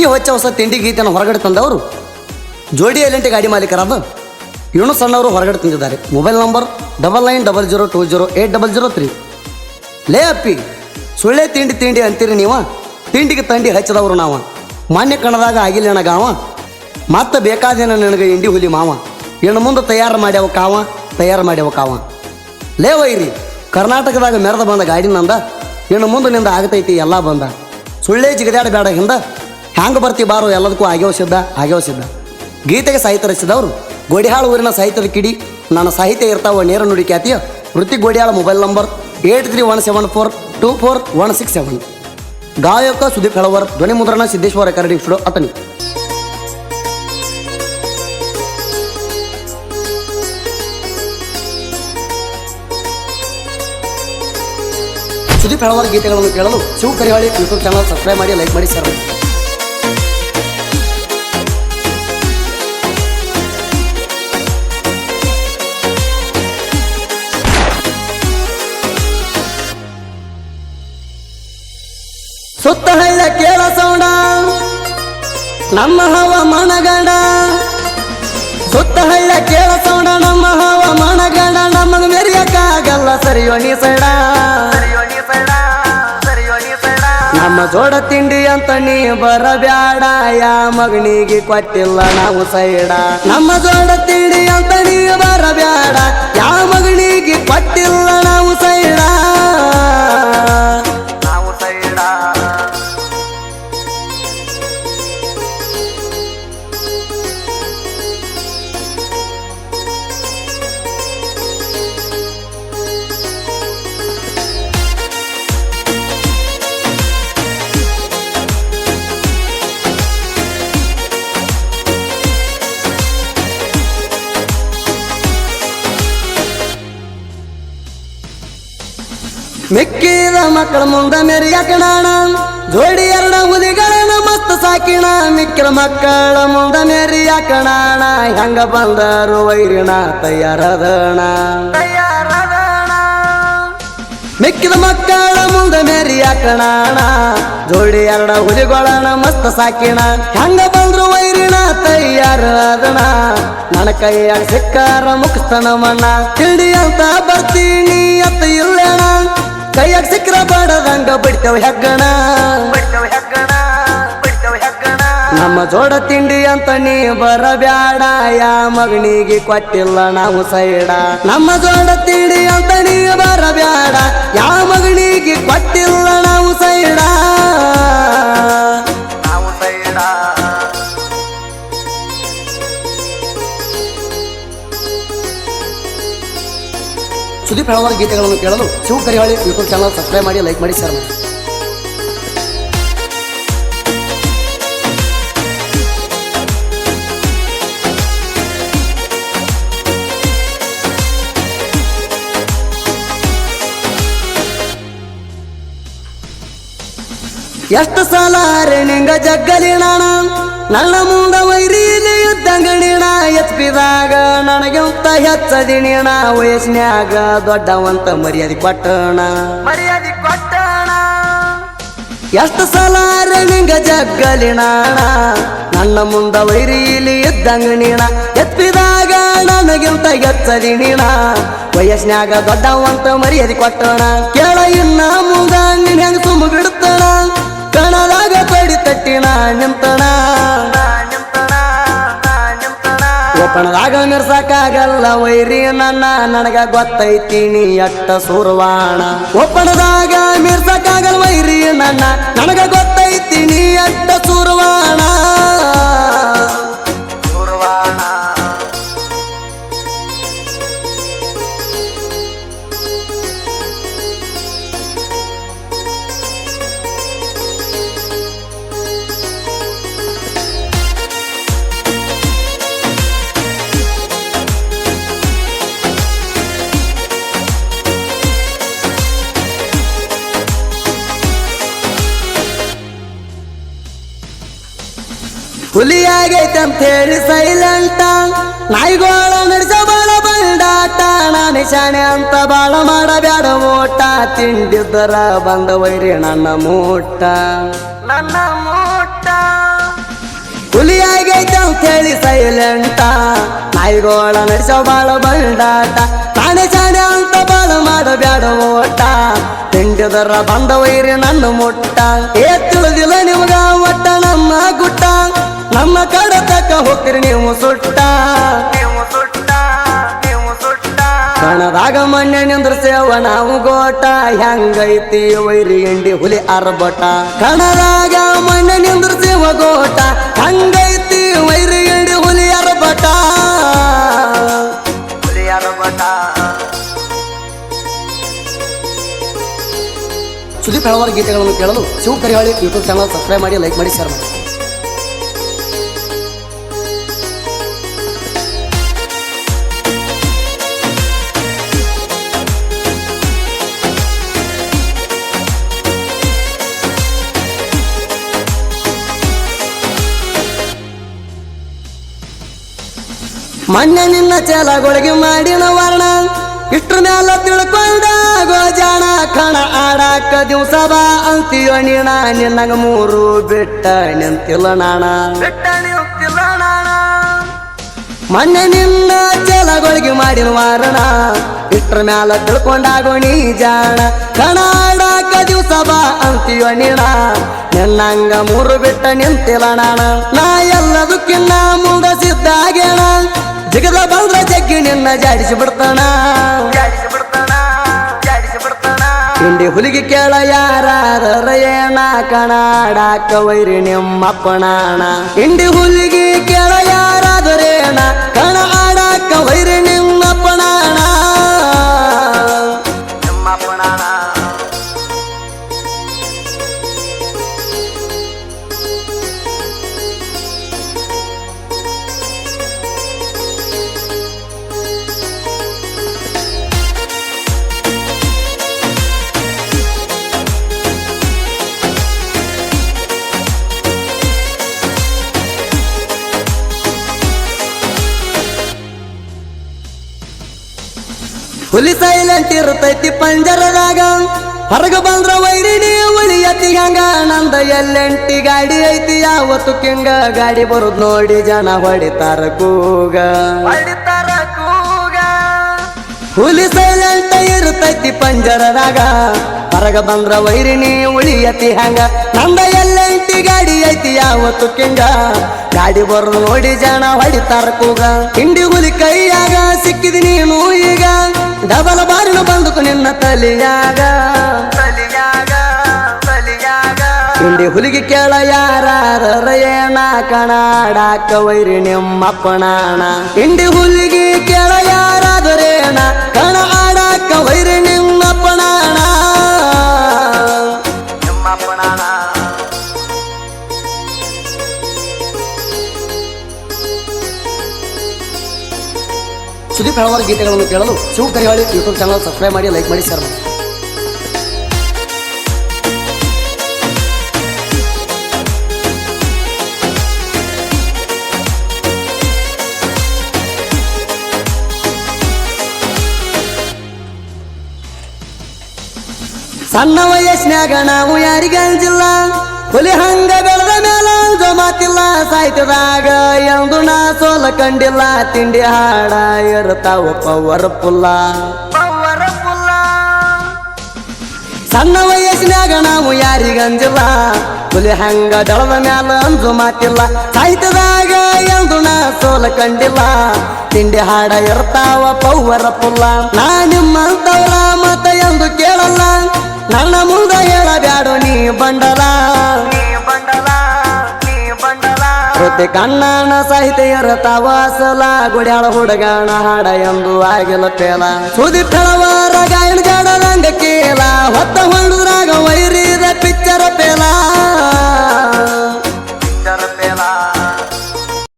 ಈ ಹೊಚ್ಚ ಹೊಸ ತಿಂಡಿ ಗೀತೆಯನ್ನು ಹೊರಗಡೆ ತಂದವರು? ಜೋಡಿ ಎಲೆಂಟಿ ಗಾಡಿ ಮಾಲೀಕರಾದ ಇವನು ಸಣ್ಣವರು ಹೊರಗಡೆ ತಂದಿದ್ದಾರೆ. Mobile number double nine double zero two zero eight double zero three. ಲೇ ಅಪ್ಪಿ, ಸುಳ್ಳೆ ತಿಂಡಿ ತಿಂಡಿ ಅಂತೀರಿ ನೀವ? ತಿಂಡಿಗೆ ತಂಡಿ ಹಚ್ಚಿದವರು ನಾವ. ಮಾನ್ಯ ಕಣದಾಗ ಆಗಿಲ್ಲ ನನಗಾವ ಮತ್ತೆ ಬೇಕಾದೇನ ನನಗೆ ಇಂಡಿ ಹುಲಿ ಮಾವ. ಇನ್ನು ಮುಂದೆ ತಯಾರು ಮಾಡ್ಯಾವ ಕಾವ, ತಯಾರು ಮಾಡ್ಯಾವ ಕಾವ. ಲೇ ವೈರಿ, ಕರ್ನಾಟಕದಾಗ ಮೆರೆದ ಬಂದ ಗಾಡಿ ನಂದ, ಇನ್ನು ಮುಂದೆ ನಿಂದ ಆಗತೈತಿ ಎಲ್ಲ ಬಂದ. ಸುಳ್ಳೇ ಜಿಗದಾಡ ಬೇಡ ಹಿಂದ. ಹ್ಯಾಂಗ ಬರ್ತಿ ಬಾರೋ ಎಲ್ಲದಕ್ಕೂ ಆಗ್ಯವ ಸಿದ್ಧ ಆಗ್ಯವ ಸಿದ್ಧ. ಗೀತೆಗೆ ಸಾಹಿತ್ಯ ರಚಿಸಿದವರು ಗೋಡಿಹಾಳ ಊರಿನ ಸಾಹಿತ್ಯದ ಕಿಡಿ. ನನ್ನ ಸಾಹಿತ್ಯ ಇರ್ತಾವ ನೇರ ನುಡಿ ಖ್ಯಾತಿಯ ವೃತ್ತಿ ಗೋಡಿಹಾಳ mobile number eight three one seven four two four one six seven. ಗಾಯಕ ಸುದೀಪ್ ಹೆಳವರ್, ಧ್ವನಿ ಮುದ್ರಣ ಸಿದ್ದೇಶ್ವರ ರೆಕಾರ್ಡಿಂಗ್ ಸ್ಟುಡಿಯೋ ಅತನಿ. ಸುದೀಪ್ ಹೆಳವರ್ ಗೀತೆಗಳನ್ನು ಕೇಳಲು Shiva Karihali YouTube channel subscribe ಮಾಡಿ ಲೈಕ್ ಮಾಡಿ. ಶೇರ್ ಸುತ್ತ ಹಳ್ಳ ಕೇಳ ಸೌಂಡ. ನಮ್ಮ ಹವಾಮಾನ ಗಂಡ. ಸುತ್ತ ಹಳ್ಳ ಕೇಳ ಸೌಂಡ, ನಮ್ಮ ಹವಾಮಾನ ಗಂಡ. ನಮಗ ಮೆರಿಯಕ್ಕಾಗಲ್ಲ ಸರಿ ಒಣಿ ಸೈಡ. ನಮ್ಮ ಜೋಡ ತಿಂಡಿ ಅಂತ ನೀ ಬರಬ್ಯಾಡ, ಯಾ ಮಗನಿಗೆ ಕೊಟ್ಟಿಲ್ಲ ನಾವು ಸೈಡ. ನಮ್ಮ ಜೋಡ ತಿಂಡಿ ಅಂತ ನೀ ಬರಬ್ಯಾಡ, ಯಾ ಮಗನಿಗೆ ಕೊಟ್ಟಿಲ್ಲ ನಾವು ಸೈಡ. ಮಿಕ್ಕಿದ ಮಕ್ಕಳ ಮುಂದ ಮೆರಿಯಾಕಣಾಣ ಜೋಡಿ ಎರಡ ಹುಲಿಗಳನ್ನ ಮಸ್ತ್ ಸಾಕಿಣ. ಮಿಕ್ಕಿದ ಮಕ್ಕಳ ಮುಂದ ಮೆರಿಯಾಕಣಾಣ ಹೆಂಗ ಬಂದರು ವೈರಿಣ ತಯಾರದಣ. ಮಿಕ್ಕಿದ ಮಕ್ಕಳ ಮುಂದ ಮೆರಿಯಾಕಣಾಣ ಜೋಡಿ ಎರಡ ಹುಲಿಗಳನ್ನ ಮಸ್ತ್ ಸಾಕಿಣ. ಹೆಂಗ ಬಂದ್ರು ವೈರಿಣ ತಯಾರದಣ. ನನ್ನ ಕೈಯಾಗ ಸಿಕ್ಕಾರ ಮುಖಸ್ತನ ಮಣ್ಣ ತಿಳಿ ಅಂತ ಬರ್ತೀನಿ ಅತ್ತ ಇಲ್ಲೇಣ ಕೈಯಾಗ ಸಿಕ್ಕ್ರ ಬಾಡದಂಗ ಬಿಡ್ತೇವ ಹೆಗ್ಗಣ. ನಮ್ಮ ಜೋಡ ತಿಂಡಿ ಅಂತ ನೀ ಬರಬ್ಯಾಡ, ಯಾ ಮಗನಿಗೆ ಕೊಟ್ಟಿಲ್ಲ ನಾವು ಸೈಡ. ನಮ್ಮ ಜೋಡ ತಿಂಡಿ ಅಂತ ನೀ ಬರಬ್ಯಾಡ, ಯಾ ಮಗನಿಗೆ ಕೊಟ್ಟಿಲ್ಲ ನಾವು ಸೈಡ. ಸುದೀಪ್ ಹೇಳುವ ಗೀತೆಗಳನ್ನು ಕೇಳಲು Shiva Karihali YouTube channel subscribe ಮಾಡಿ ಲೈಕ್ ಮಾಡಿ ಶೇರ್ ಮಾಡಿ. ಎಷ್ಟು ಸಲ ನಿಂಗ ಜಗ್ಗಲಿನ ನನ್ನ ಮುಂದ ವೈರೀಲಿ ಯುದ್ಧಂಗಣಿಣ ಎತ್ಪಿದಾಗ ನನಗಿಂತ ನಾ ವಯಸ್ನ್ಯಾಗ ದೊಡ್ಡವಂತ ಮರ್ಯಾದೆ ಕೊಟ್ಟಣ. ಮರ್ಯಾದೆ ಕೊಟ್ಟಣ. ಎಷ್ಟು ಸಲ ನಿಂಗ ಜಗ್ಗಲಿ ನಾಣ ನನ್ನ ಮುಂದ ವೈರೀಲಿ ಇದ್ದಂಗಣಿಣ ಎತ್ತಿದಾಗ ನನಗಿಂತ ಹೆಚ್ಚದಿಣಿಣ ವಯಸ್ನ್ಯಾಗ ದೊಡ್ಡವಂತ ಮರ್ಯಾದೆ ಕೊಟ್ಟಣ. ಕೇಳ ಇನ್ನ ಮುಂದ ನಿನ್ ಹೆಂಗ ತುಂಬ ಬಿಡ್ತಣ ಕಣದಾಗ ತಡಿ ತಟ್ಟಿನ ನಿಂತಣ. ಒಪ್ಪಣದಾಗ ಮಿರ್ಸಕ್ಕಾಗಲ್ಲ ವೈರಿ ನನ್ನ, ನನಗ ಗೊತ್ತೈತಿ ನೀ ಅಟ್ಟ ಸುರ್ವಾಣ. ಒಪ್ಪಣದಾಗ ಮಿರ್ಸಕ್ಕಾಗಲ್ಲ ವೈರಿ ನನ್ನ, ನನಗ ಗೊತ್ತೈತಿ ನೀ ಅಟ್ಟ ಸುರ್ವಾಣ. ಹುಲಿಯಾಗೈತೆ ಅಂತ ಹೇಳಿ ಸೈಲೆಂಟ ನಾಯಿಗೋಳ ನಡೆಸ ಬಾಳ ಬಂಡಾಟ ನಾನು ಶಾಣೆ ಅಂತ ಬಾಳ ಮಾಡಬೇಡ ಓಟ ತಿಂಡಿದ್ದರ ಬಂದ ವೈರಿ ನನ್ನ ಮೂಟ. ನನ್ನ ಮೂಟ. ಹುಲಿ ಆಗೈತೆ ಅಂತ ಹೇಳಿ ಸೈಲೆಂಟ ನಾಯಿಗೋಳ ನಡೆಸೋ ಬಾಳ ಬಂಡಾಟ ತಾನೆ ಶಾಣೆ ಅಂತ ಬಾಳ ಮಾಡಬೇಡ ಓಟ ತಿಂಡಿದರ ಬಂದ ವೈರಿ ನನ್ನ ಮುಟ್ಟ ಏ ತಿಳಿದಿಲ್ಲ ನಿಮ್ಗ ಒಟ್ಟ ನಮ್ಮ ಗುಟ್ಟ. ನಮ್ಮ ಕಡೆ ತಕ್ಕ ಹೋಗ್ತೀರಿ ನೀವು ಸುಟ್ಟ. ಕಣದಾಗ ಮಣ್ಣೆ ನಿಂದ್ರಸೇವ ನಾವು ಗೋಟ. ಹೆಂಗೈತಿ ವೈರಿ ಎಂಡಿ ಹುಲಿ ಅರ್ಬಟ. ಕಣದಾಗ ಮಣ್ಣೆ ನಿಂದ್ರಸೇವ ಗೋಟ. ಹಂಗೈತಿ ವೈರಿ ಎಂಡಿ ಹುಲಿ ಅರ್ಬಟ. ಹುಲಿ ಅರ್ಬಟ ಸುದೀಪ್ ಹಲವಾರು ಗೀತೆಗಳನ್ನು ಕೇಳಲು Shiva Karihali YouTube channel subscribe ಮಾಡಿ, ಲೈಕ್ ಮಾಡಿ ಶೇರ್ ಮಾಡಿ. ಮೊನ್ನೆ ನಿನ್ನ ಚೆಲಗೊಳಗೆ ಮಾಡಿನ ವರ್ಣ. ಇಷ್ಟ್ರ ಮ್ಯಾಲ ತಿಳ್ಕೊಂಡ ಗೋಜಾಣ ಕಣ ಆಡಾಕ ದಿವಸ ಬಾ ಅಂತೀಯೋ ನೀಣ ನಿನ್ನಂಗ ಮೂರು ಬಿಟ್ಟ ನಿಂತಿಲ್ಲ ನಾಣ ಮೊನ್ನೆ ನಿನ್ನ ಚೆಲಗೊಳಗೆ ಮಾಡಿನ ವಾರಣ. ಇಷ್ಟ್ರ ಮ್ಯಾಲ ತಿಳ್ಕೊಂಡಾಗೋ ನೀ ಜಾಣ. ಕಣ ಆಡಾಕ ದಿವಸ ಬಾ ಅಂತೀಯೋ ನೀಣ ನಿನ್ನಂಗ ಮೂರು ಬಿಟ್ಟ ನಿಂತಿಲ್ಲ ನಾಣ ನಾ ಎಲ್ಲದಕ್ಕಿನ್ನ ಮುಂದಸಿದ್ದಾಗೇಣ ಜಗದ ಬಂದ್ರ ಜಗ್ಗಿ ನಿನ್ನ ಜಾಡಿಸಿ ಬಿಡ್ತಾನ. ಹಿಂಡಿ ಹುಲಿಗೆ ಕೇಳ ಯಾರ ಏನ ಕಣಾಡಾಕ ವೈರಿ ನಿಮ್ಮಪ್ಪನಾಣ ಹಿಂಡಿ ಹುಲಿಗೆ ಕೇಳ ಯಾರಾದರೇನ ಕಣ ಆಡಾಕ ವೈರಿ ನಿಮ್ಮಪ್ಪನಾಣ ಹುಲಿ ಸೈಲೆಂಟ್ ಇರ್ತೈತಿ ಪಂಜರದಾಗ. ಹೊರಗ ಬಂದ್ರ ವೈರಿನಿ ಉಳಿಯತಿ ಹಂಗ. ನಂದ ಎಲ್ಲೆಂಟಿ ಗಾಡಿ ಐತಿ ಯಾವತ್ತು ಕಿಂಗ ಗಾಡಿ ಬರುದ್ ನೋಡಿ ಜನ ಹೊಡಿತಾರ ಕೂಗ. ಹೊಡಿತಾರ ಕೂಗ. ಹುಲಿ ಸೈಲೆಂಟ್ ಇರ್ತೈತಿ ಪಂಜರದಾಗ. ಹೊರಗ ಬಂದ್ರ ವೈರಿನಿ ಉಳಿಯತಿ ಹಂಗ. ನಂದ ಎಲ್ಲೆಂಟಿ ಗಾಡಿ ಐತಿ ಯಾವತ್ತು ಕಿಂಗ ಗಾಡಿ ಬರೋದು ನೋಡಿ ಜನ ಹೊಡಿತಾರ ಕೂಗ. ಹಿಂಡಿ ಹುಲಿ ಕೈಯಾಗ ಸಿಕ್ಕಿದ ನೀನು ಈಗ. ಡಬಲ್ ಬಾರಿನ ಬಂದುಕು ನಿನ್ನ ತಲಿಯಾಗ. ತಲಿಯಾಗ ತಲಿಯಾಗ ಹಿಂಡಿ ಹುಲಿಗೆ ಕೇಳ ಯಾರ ಏನ ಕಣಾಡಾಕ ವೈರಿ ನಿಮ್ಮಪ್ಪಣಾಣ ಹಿಂಡಿ ಹುಲಿಗೆ ಕೇಳ ಯಾರಾದರೇನ ಕಣ ಆಡಾಕ ವೈರಿ ನಿಮ್ಮಪ್ಪನಾಣ ಹಲವಾರು ಗೀತೆಗಳನ್ನು ಕೇಳಲು Shiva Karihali YouTube channel subscribe ಮಾಡಿ ಲೈಕ್ ಮಾಡಿ ಮಾಡಿ. ಸಣ್ಣ ವಯಸ್ಸಿನಾಗ ನಾವು ಯಾರಿಗೆ ಅಂಜಿಲ್ಲ ಹುಲಿ ಹಂಗ ಬೆಳೆದ ಮೇಲ ಅಂಜೋ ಮಾತಿಲ್ಲ ಸಾಯ್ತದಾಗ ಎಂದು ನಾ ಸೋಲ ಕಂಡಿಲ್ಲ ತಿಂಡಿ ಹಾಡ ಇರ್ತಾವ ಪವರ್ ಪುಲ್ಲ. ಸಣ್ಣ ವಯಸ್ಸಿನಾಗ ನಾವು ಯಾರಿಗಂಜಿಲ್ಲ ಹುಲಿ ಹಂಗ ದಳದ ಮ್ಯಾಲ ಅಂದು ಮಾತಿಲ್ಲ ಸಾಹಿತ್ಯದಾಗ ಎಂದು ನಾ ಸೋಲ ಕಂಡಿಲ್ಲ ತಿಂಡಿ ಹಾಡ ಇರ್ತಾವ ಪೌವರ ಪುಲ್ಲ. ನಾ ನಿಮ್ಮಂತವ್ರ ಮತ ಎಂದು ಕೇಳಲ್ಲ ನನ್ನ ಮುಂದೆ ಹೇಳಬ್ಯಾಡು ನೀ ಬಂಡಲ. ಕೃತಿ ಕಣ್ಣನ ಸಹಿತ ಇರತಾವ ಸಲ ಗುಡ್ಯಾಳ ಹುಡುಗಣ ಹಾಡ ಎಂದು ಆಗಿಲ್ಲ ಪೇಲ. ಸುದೀಪ್ ಕಳವಾರ ಗಾಯನ ಜಾಡದಂಗ ಕೇಳ ಹೊತ್ತ ಹೊಂಡದ್ರಾಗ ವೈರಿದ ಪಿಚ್ಚರ ಪೇಲ.